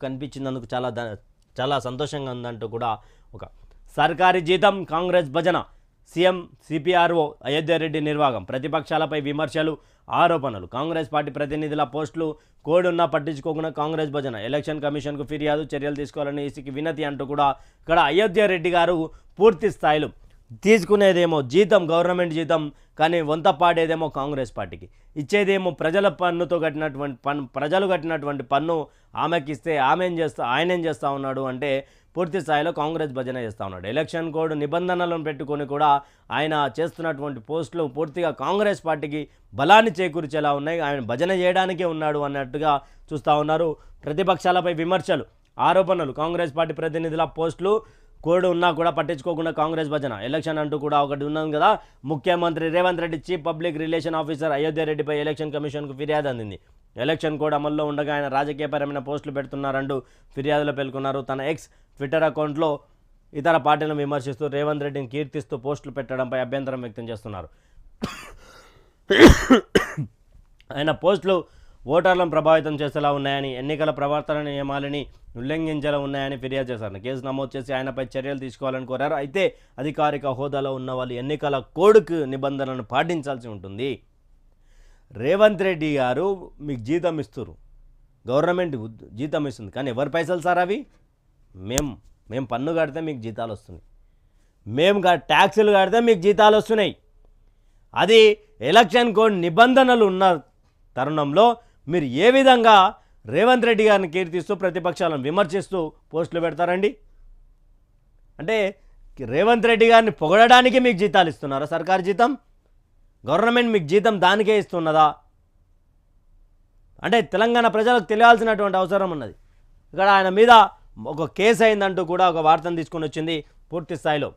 కనిపించినందుకు చాలా చాలా సంతోషంగా ఉందంటూ కూడా ఒక సర్కారీ జీతం కాంగ్రెస్ భజన సీఎం సిపిఆర్ఓ అయోధ్యారెడ్డి నిర్వాహకం ప్రతిపక్షాలపై విమర్శలు ఆరోపణలు కాంగ్రెస్ పార్టీ ప్రతినిధుల పోస్టులు కోడ్ పట్టించుకోకుండా కాంగ్రెస్ భజన ఎలక్షన్ కమిషన్కు ఫిర్యాదు చర్యలు తీసుకోవాలని ఈసీకి వినతి అంటూ కూడా ఇక్కడ అయోధ్యారెడ్డి గారు పూర్తి స్థాయిలో తీసుకునేదేమో జీతం గవర్నమెంట్ జీతం కానీ వంత పాడేదేమో కాంగ్రెస్ పార్టీకి. ఇచ్చేదేమో ప్రజల పన్నుతో కట్టినటువంటి పన్ను ప్రజలు కట్టినటువంటి పన్ను ఆమెకి ఇస్తే ఆమె ఏం చేస్తా ఆయన ఏం చేస్తూ ఉన్నాడు అంటే పూర్తి స్థాయిలో కాంగ్రెస్ భజన చేస్తూ ఉన్నాడు. ఎలక్షన్ కోడ్ నిబంధనలను పెట్టుకొని కూడా ఆయన చేస్తున్నటువంటి పోస్టులు పూర్తిగా కాంగ్రెస్ పార్టీకి బలాన్ని చేకూర్చేలా ఉన్నాయి. ఆయన భజన చేయడానికే ఉన్నాడు అన్నట్టుగా చూస్తూ ఉన్నారు. ప్రతిపక్షాలపై విమర్శలు ఆరోపణలు. కాంగ్రెస్ పార్టీ ప్రతినిధుల పోస్టులు కోడ్ ఉన్నా కూడా పట్టించుకోకుండా కాంగ్రెస్ భజన. ఎలక్షన్ అంటూ కూడా ఒకటి ఉన్నది కదా. ముఖ్యమంత్రి Revanth Reddy chief public relation officer Ayodhya రెడ్డిపై ఎలక్షన్ కమిషన్కు ఫిర్యాదు అందింది. ఎలక్షన్ కోడ్ అమల్లో ఉండగా ఆయన రాజకీయపరమైన పోస్టులు పెడుతున్నారంటూ ఫిర్యాదులో పేర్కొన్నారు. తన ఎక్స్ ట్విట్టర్ అకౌంట్లో ఇతర పార్టీలను విమర్శిస్తూ రేవంత్ రెడ్డిని కీర్తిస్తూ పోస్టులు పెట్టడంపై అభ్యంతరం వ్యక్తం చేస్తున్నారు. ఆయన పోస్టులు ఓటర్లను ప్రభావితం చేసేలా ఉన్నాయని ఎన్నికల ప్రవర్తన నియమాలని ఉల్లంఘించేలా ఉన్నాయని ఫిర్యాదు చేశారు. కేసు నమోదు చేసి ఆయనపై చర్యలు తీసుకోవాలని కోరారు. అయితే అధికారిక హోదాలో ఉన్న వాళ్ళు ఎన్నికల కోడ్కు నిబంధనలను పాటించాల్సి ఉంటుంది. రేవంత్ రెడ్డి గారు మీకు జీతం ఇస్తారు గవర్నమెంట్ జీతం ఇస్తుంది. కానీ ఎవరి పైసలు సార్ అవి? మేము మేము పన్ను కడితే మీకు జీతాలు వస్తున్నాయి. మేము ట్యాక్సులు కడితే మీకు జీతాలు వస్తున్నాయి. అది ఎలక్షన్ కోడ్ నిబంధనలు ఉన్న తరుణంలో మీరు ఏ విధంగా రేవంత్ రెడ్డి గారిని కీర్తిస్తూ ప్రతిపక్షాలను విమర్శిస్తూ పోస్టులు పెడతారండి? అంటే రేవంత్ రెడ్డి గారిని పొగడడానికి మీకు జీతాలు ఇస్తున్నారా సర్కారు జీతం? గవర్నమెంట్ మీకు జీతం దానికే ఇస్తున్నదా? అంటే తెలంగాణ ప్రజలకు తెలియాల్సినటువంటి అవసరం ఉన్నది. ఇక్కడ ఆయన మీద ఒక కేసు అయిందంటూ కూడా ఒక వార్తను తీసుకొని వచ్చింది పూర్తి స్థాయిలో.